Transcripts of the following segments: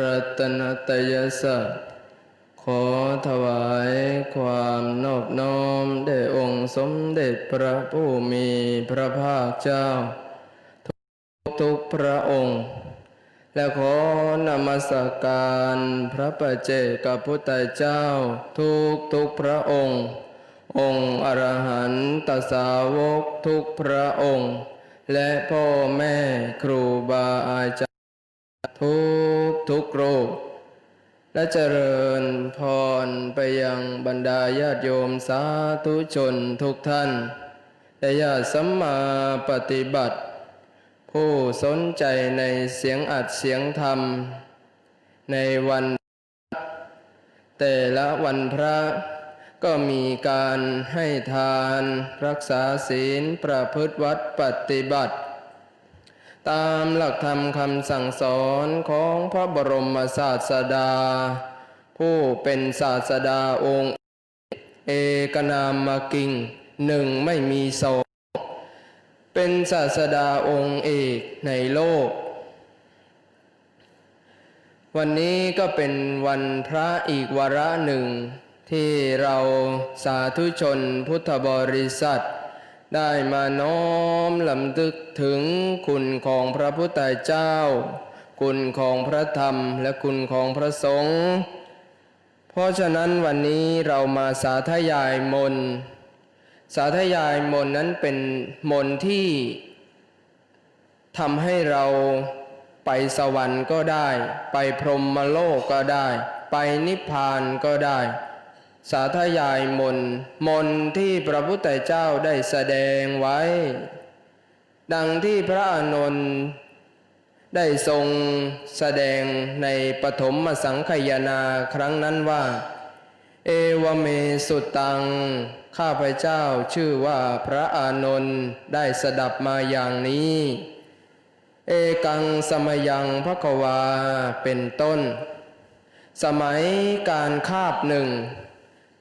รัตนตยสัตขอถวายความนอบน้อมแด่องค์สมเด็จพระผู้มีพระภาคเจ้า ทุกพระองค์ และขอนมัสการพระปัจเจกพุทธเจ้า ทุกทุกพระองค์ องค์อรหันตสาวกทุกพระองค์ และพ่อแม่ครูบาอาจารย์ ทุกทุกโรูปและเจริญพรไปยังบรรดาญาติโยมสาธุชนทุกท่านและญาติสัมมาปฏิบัติ ผู้สนใจในเสียงอัดเสียงธรรม ในวัน แต่ละวันพระก็มีการให้ทาน รักษาศีลประพฤติวัดปฏิบัติ ตามหลักธรรมคำสั่งสอนของพระบรมศาสดา ผู้เป็นศาสดาองค์ เอกนามกิงหนึ่งไม่มีสองเป็นศาสดาองค์เอกในโลก วันนี้ก็เป็นวันพระอีกวาระหนึ่ง ที่เราสาธุชนพุทธบริษัท ได้มาน้อมลำลึกถึงคุณของพระพุทธเจ้า คุณของพระธรรมและคุณของพระสงฆ์เพราะฉะนั้นวันนี้เรามาสาธยายมน สาธยายมนนั้นเป็นมนที่ทำให้เราไปสวรรค์ก็ได้ ไปพรหมโลกก็ได้ ไปนิพพานก็ได้ สาธยายมนมนที่พระพุทธเจ้าได้แสดงไว้ ดังที่พระอานนท์ได้ทรงแสดงในปฐมสังขยนาครั้งนั้นว่า เอวเมสุตัง ข้าพเจ้าชื่อว่าพระอานนท์ได้สดับมาอย่างนี้ เอกังสมยังพระกวาเป็นต้น สมัยการคาบหนึ่ง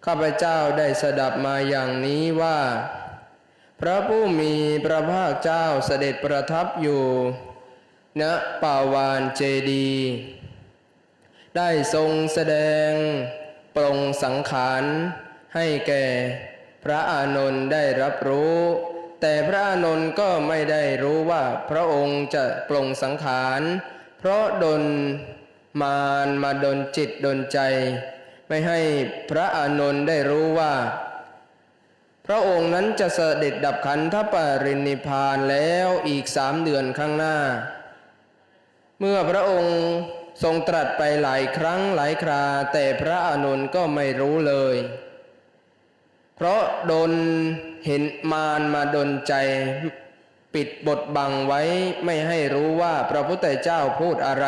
ข้าพเจ้าได้สดับมาอย่างนี้ว่า พระผู้มีพระภาคเจ้าเสด็จประทับอยู่ณป่าวานเจดี ได้ทรงแสดง ปรงสังขารให้แก่พระอานนท์ได้รับรู้ แต่พระอานนท์ก็ไม่ได้รู้ว่าพระองค์จะปรงสังขาร เพราะดนมารมาดนจิตดนใจ ไม่ให้พระอานนท์ได้รู้ว่า พระองค์นั้นจะเสด็จดับขันธปรินิพานแล้วอีกสามเดือนข้างหน้า เมื่อพระองค์ทรงตรัสไปหลายครั้งหลายครา แต่พระอานนท์ก็ไม่รู้เลย เพราะโดนเห็นมารมาดนใจปิดบทบังไว้ไม่ให้รู้ว่าพระพุทธเจ้าพูดอะไร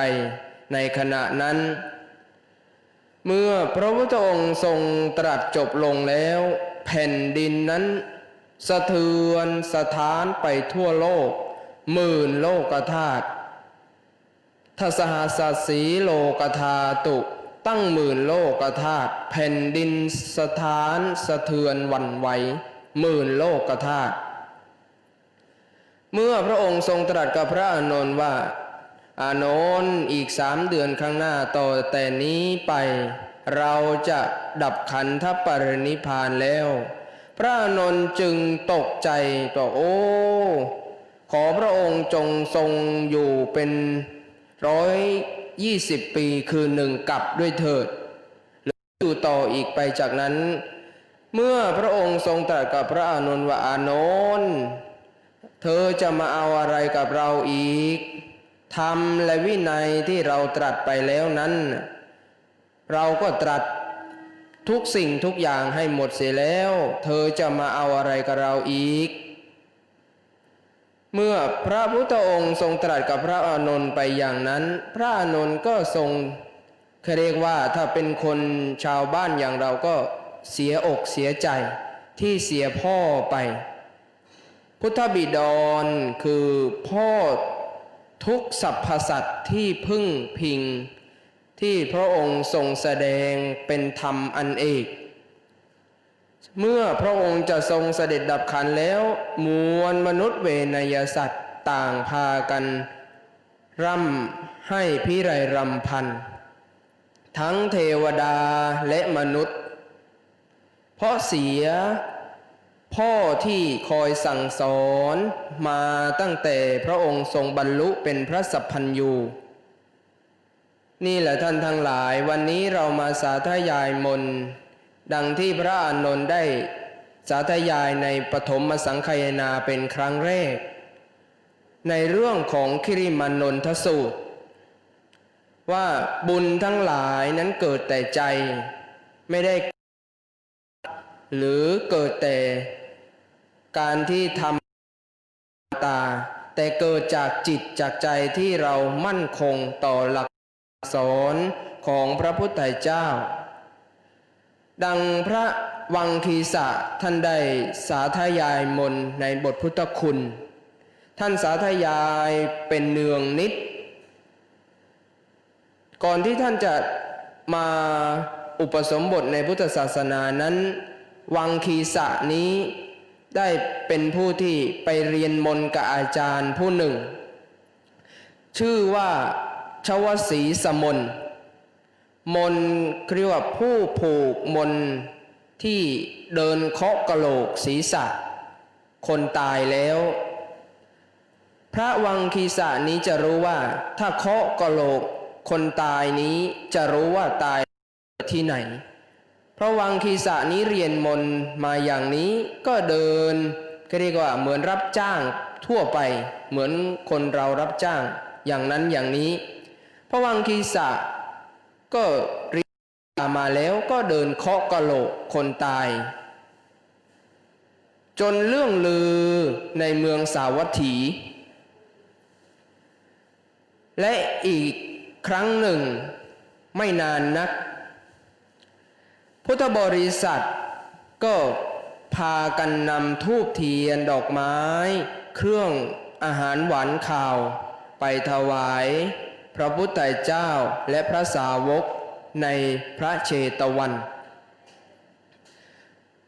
ในขณะนั้น เมื่อพระพุทธองค์ทรงตรัสจบลงแล้ว แผ่นดินนั้น สะเทือนสถานไปทั่วโลก หมื่นโลกธาตุทสหาสสีโลกธาตุตั้งหมื่นโลกธาตุแผ่นดินสถานสะเทือนวันไหวหมื่นโลกธาตุเมื่อพระองค์ทรงตรัสกับพระอานนท์ว่า อานนท์อีกสามเดือนข้างหน้าต่อแต่นี้ไป เราจะดับขันธปรินิพานแล้ว พระอานนท์จึงตกใจต่อโอ้ ขอพระองค์จงทรงอยู่เป็นร้อยยี่สิบปีคือหนึ่งกับด้วยเถิดหรืออยู่ต่ออีกไปจากนั้น เมื่อพระองค์ทรงตรัสกับพระอานนท์ว่าอานนท์เธอจะมาเอาอะไรกับเราอีก ธรรมและวินัยที่เราตรัสไปแล้วนั้น เราก็ตรัสทุกสิ่งทุกอย่างให้หมดเสียแล้ว เธอจะมาเอาอะไรกับเราอีก เมื่อพระพุทธองค์ทรงตรัสกับพระอานนท์ไปอย่างนั้น พระอานนท์ก็ทรงเรียกว่าถ้าเป็นคนชาวบ้านอย่างเราก็เสียอกเสียใจที่เสียพ่อไป พุทธบิดรคือพ่อ ทุกสรรพสัตว์ที่พึ่งพิง ที่พระองค์ทรงแสดงเป็นธรรมอันเอกเมื่อพระองค์จะทรงเสด็จดับขันแล้ว มวลมนุษย์เวนยสัตว์ต่างพากัน ร่ำให้พิไรรำพัน ทั้งเทวดาและมนุษย์ เพราะเสีย พ่อที่คอยสั่งสอนมาตั้งแต่พระองค์ทรงบรรลุเป็นพระสัพพัญยูนี่แหละท่านทั้งหลายวันนี้เรามาสาธยายมน ดังที่พระอานนท์ได้สาธยายในปฐมสังคายนาเป็นครั้งแรก ในเรื่องของคิริมานนทสูตร ว่าบุญทั้งหลายนั้นเกิดแต่ใจไม่ได้หรือเกิดแต่ การที่ทำตา แต่เกิดจากจิตจากใจที่เรามั่นคงต่อหลักสอนของพระพุทธเจ้า ดังพระวังคีสะท่านได้สาธยายมนในบทพุทธคุณ ท่านสาธยายเป็นเนืองนิด ก่อนที่ท่านจะมาอุปสมบทในพุทธศาสนานั้น วังคีสะนี้ ได้เป็นผู้ที่ไปเรียนมนกับอาจารย์ผู้หนึ่ง ชื่อว่าชวสีสมนมนเรียกว่าผู้ผูกมนที่เดินเคาะกะโหลกศีรษะ คนตายแล้ว พระวังคีสะนี้จะรู้ว่า ถ้าเคาะกะโหลก คนตายนี้จะรู้ว่าตายที่ไหน พราะวังคีสะนี้เรียนมนมาอย่างนี้ก็เดินก็เรียกว่าเหมือนรับจ้างทั่วไปเหมือนคนเรารับจ้างอย่างนั้นอย่างนี้ พระวังคีสะก็เรียนมาแล้วก็เดินเคาะกะโหลกคนตาย จนเรื่องลือในเมืองสาวัตถี และอีกครั้งหนึ่งไม่นานนัก พุทธบริษัท ก็พากันนำทูบเทียนดอกไม้ เครื่องอาหารหวานข่าว ไปถวาย พระพุทธเจ้าและพระสาวกในพระเชตวัน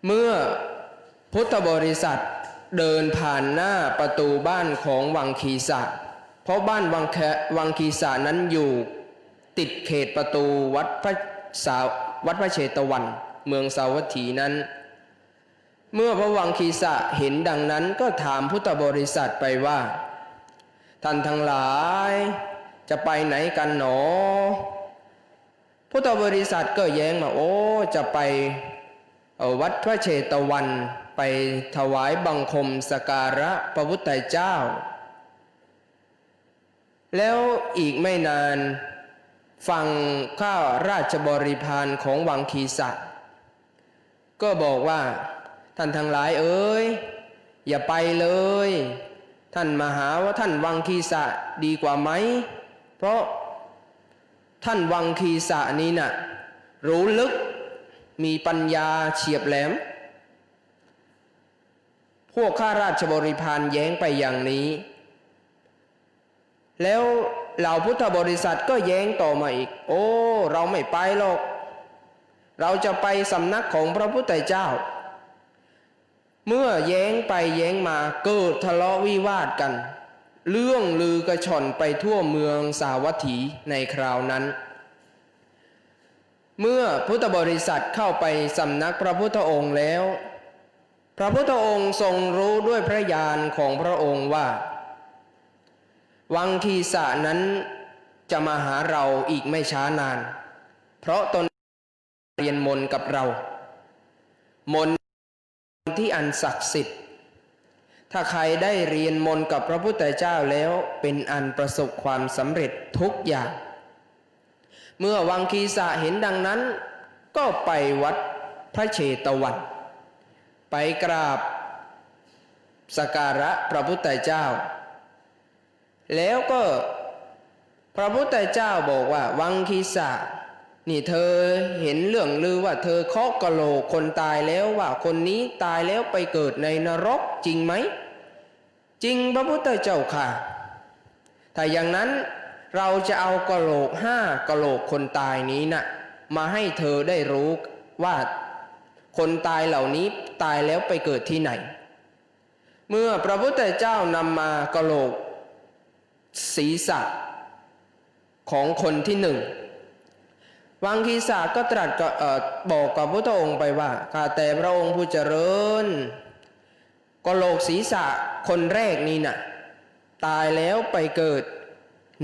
เมื่อพุทธบริษัทเดินผ่านหน้าประตูบ้านของวังคีสะ เพราะบ้านวังแควังคีสานั้นอยู่ ติดเขตประตูวัดพระสาว วัดพระเชตวัน เมืองสาวัตถีนั้น เมื่อพระวังคีสะเห็นดังนั้นก็ถามพุทธบริษัทไปว่า ท่านทั้งหลายจะไปไหนกันหนอ พุทธบริษัทก็แย้งมาโอ้จะไปวัดพระเชตวันไปถวายบังคมสการะพระพุทธเจ้า แล้วอีกไม่นาน ฟังข้าราชบริพารของวังคีสะก็บอกว่า ท่านทั้งหลายเอ้ย อย่าไปเลย ท่านมาหาว่าท่านวังคีสะดีกว่าไหม เพราะท่านวังคีสะนี้น่ะรู้ลึกมีปัญญาเฉียบแหลม พวกข้าราชบริพารแย้งไปอย่างนี้ แล้ว เหล่าพุทธบริษัทก็แย้งต่อมาอีก โอ้ เราไม่ไปหรอก เราจะไปสำนักของพระพุทธเจ้า เมื่อแย้งไปแย้งมาเกิดทะเลาะวิวาทกัน เรื่องลือกระชอนไปทั่วเมืองสาวัตถีในคราวนั้น เมื่อพุทธบริษัทเข้าไปสำนักพระพุทธองค์แล้ว พระพุทธองค์ทรงรู้ด้วยพระญาณของพระองค์ว่า วังคีสะนั้นจะมาหาเราอีกไม่ช้านาน เพราะตนเรียนมนกับเรา มนที่อันศักดิ์สิทธิ์ ถ้าใครได้เรียนมนกับพระพุทธเจ้าแล้วเป็นอันประสบความสำเร็จทุกอย่าง เมื่อวังคีสะเห็นดังนั้น ก็ไปวัดพระเชตวัน ไปกราบสการะพระพุทธเจ้า แล้วก็ พระพุทธเจ้าบอกว่า วังคีสะนี่เธอเห็นเรื่องลือว่า เธอเคาะกะโหลกคนตายแล้วว่าคนนี้ตายแล้วไปเกิดในนรกจริงไหม จริงพระพุทธเจ้าค่ะ ถ้าอย่างนั้นเราจะเอากะโหลกห้ากะโหลกคนตายนี้นะ่ะมาให้เธอได้รู้ว่าคนตายเหล่านี้ตายแล้วไปเกิดที่ไหน เมื่อพระพุทธเจ้านำมากะโหลก ศีรษะของคนที่หนึ่งวังคีสาก็ตรัสกับเอ่อบอกกับพระองค์ไปว่าข้าแต่พระองค์ผู้เจริญกะโหลกศีรษะคนแรกนี้น่ะตายแล้วไปเกิด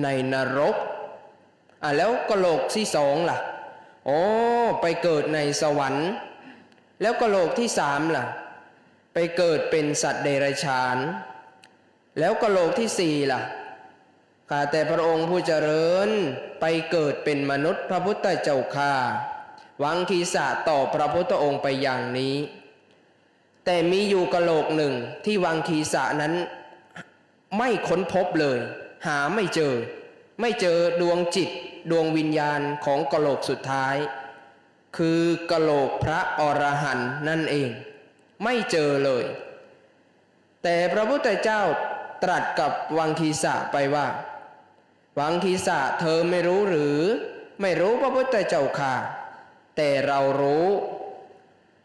ในนรกอะแล้วกโหลกที่สองล่ะโอ๋อไปเกิดในสวรรค์ แล้วกโหลกที่สามล่ะ ไปเกิดเป็นสัตว์เดรัจฉาน แล้วกโหลกที่สี่ล่ะ ข้าแต่พระองค์ผู้เจริญไปเกิดเป็นมนุษย์พระพุทธเจ้าค่าวังคีสะตอบพระพุทธองค์ไปอย่างนี้ แต่มีอยู่กะโหลกหนึ่งที่วังคีสะนั้นไม่ค้นพบเลย หาไม่เจอ ไม่เจอดวงจิตดวงวิญญาณของกะโหลกสุดท้าย คือกะโหลกพระอรหันต์นั่นเอง ไม่เจอเลย แต่พระพุทธเจ้าตรัสกับวังคีสะไปว่า วังคีสะเธอไม่รู้หรือ ไม่รู้พระพุทธเจ้าค่ะ แต่เรารู้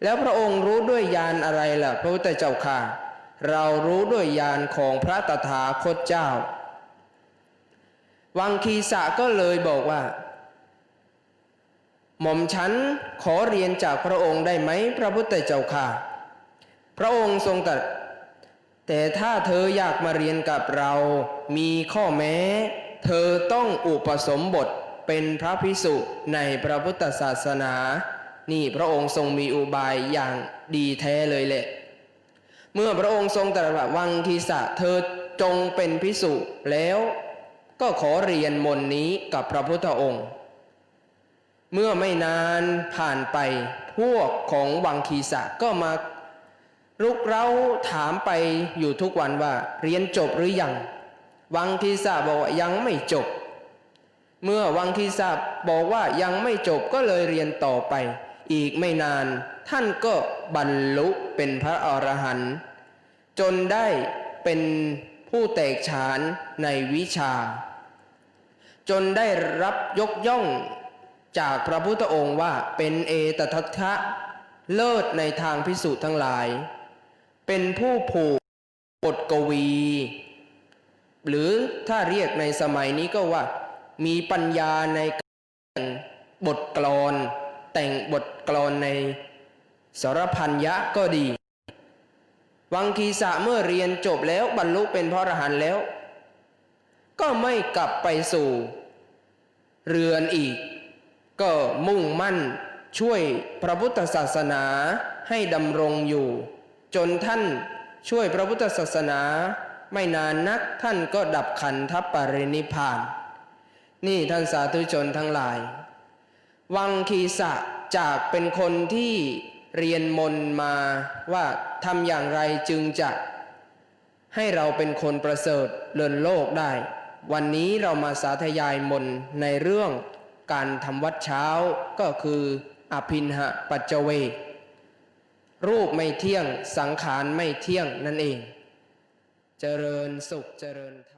แล้วพระองค์รู้ด้วยญาณอะไรล่ะพระพุทธเจ้าค่ะ เรารู้ด้วยญาณของพระตถาคตเจ้า วังคีสะก็เลยบอกว่า หม่อมฉันขอเรียนจากพระองค์ได้ไหมพระพุทธเจ้าค่ะ พระองค์ทรงตรัสแต่ถ้าเธออยากมาเรียนกับเรามีข้อแม้ เธอต้องอุปสมบทเป็นพระพิสุในพระพุทธศาสนา นี่พระองค์ทรงมีอุบายอย่างดีแท้เลยแหละ เมื่อพระองค์ทรงตรัสว่าวังคีสะเธอจงเป็นพิสุแล้วก็ขอเรียนมนนี้กับพระพุทธองค์ เมื่อไม่นานผ่านไปพวกของวังคีสะก็มาลุกเร้าถามไปอยู่ทุกวันว่าเรียนจบหรือยัง วังคีสาบอกว่ายังไม่จบ เมื่อวังคีสาบอกว่ายังไม่จบก็เลยเรียนต่อไป อีกไม่นาน ท่านก็บรรลุเป็นพระอรหันต์จนได้เป็นผู้แตกฉานในวิชา จนได้รับยกย่องจากพระพุทธองค์ว่าเป็นเอตทัทะเลิศในทางพิสูจน์ทั้งหลาย เป็นผู้ผูกบทกวี หรือถ้าเรียกในสมัยนี้ก็ว่า มีปัญญาในการบทกลอน แต่งบทกลอนในสรพันยะก็ดี วังคีสะเมื่อเรียนจบแล้วบรรลุเป็นพระอรหันต์แล้ว ก็ไม่กลับไปสู่ เรือนอีก ก็มุ่งมั่นช่วยพระพุทธศาสนาให้ดำรงอยู่ จนท่านช่วยพระพุทธศาสนา ไม่นานนักท่านก็ดับขันธปรินิพาน นี่ท่านสาธุชนทั้งหลาย วังคีสะจากเป็นคนที่เรียนมนมาว่าทำอย่างไรจึงจะ ให้เราเป็นคนประเสริฐเลินโลกได้ วันนี้เรามาสาธยายมนในเรื่องการทำวัดเช้าก็คืออภินหะปัจเจเวรูปไม่เที่ยงสังขารไม่เที่ยงนั่นเอง เจริญสุขเจริญธรรม